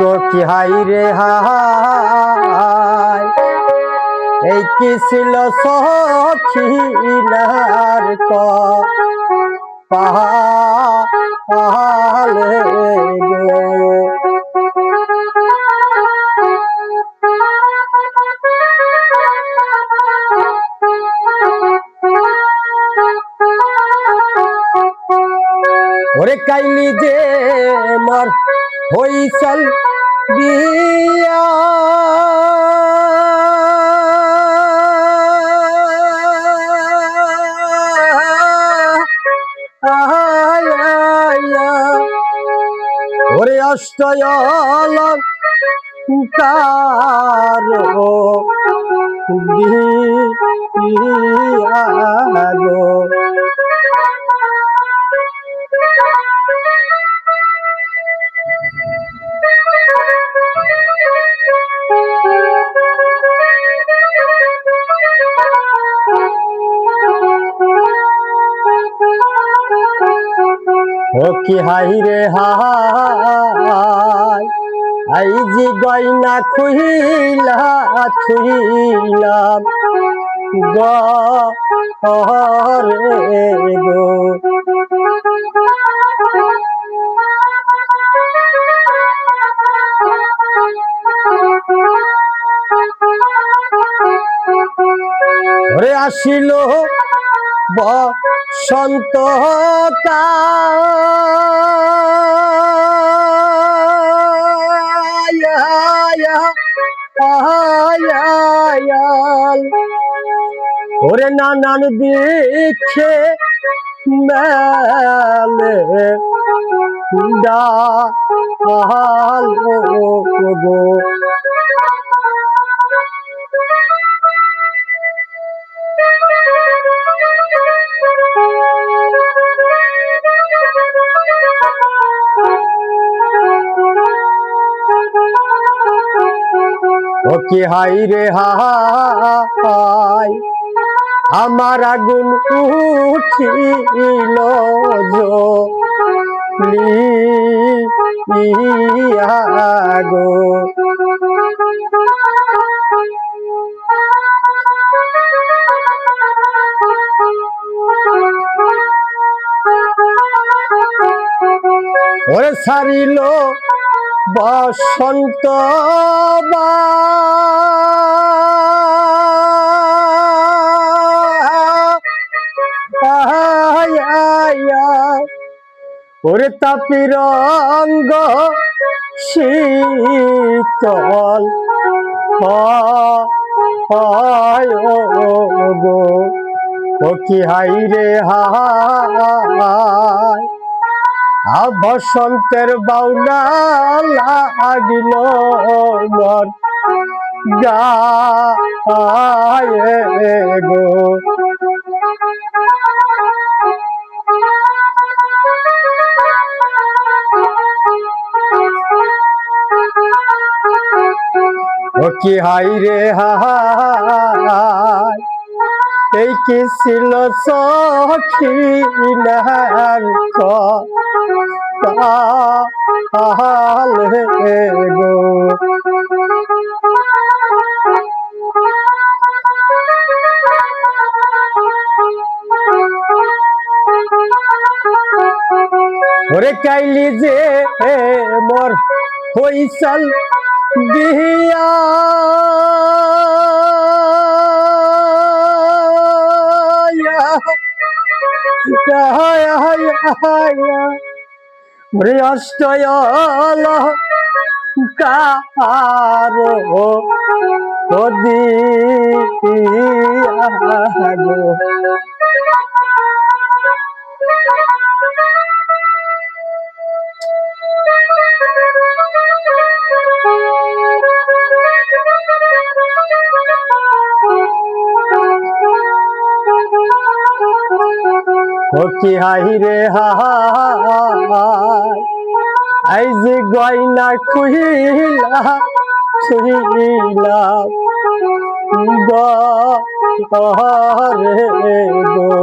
কি হাই রে হাই? এই কি ছিল সখিনার ক পাহালে ওরে কাইলি যে মর হইসল বিয়া। ওরে অষ্টয়ল কারও দিয়া গো ও কি হাই রে হাই। আই জি গয়না খুইলা ছুইলাম গরে গো। ওরে আসিল কায়াল ওরে নানান দিচ্ছে মেলে ডাল গো ও কি হাই রে হাই। আমার আগুন উঠিল গো ওরে সারিল বসন্ত ওরে তাপির অঙ্গ শীতল হয় ও কি হাই রে আ বসন্তের বাউনা লাগিল মন। গো। ও কি হাই রে হাই এই কি ছিল সখিনার কালে গো। ওরে কাইলি যে মোর হইসাল বিয়া মৃষ্টয়ল কারও যদি কি হাই রে হাই যে গয়না খুহিলা খুহিলা গরে গো।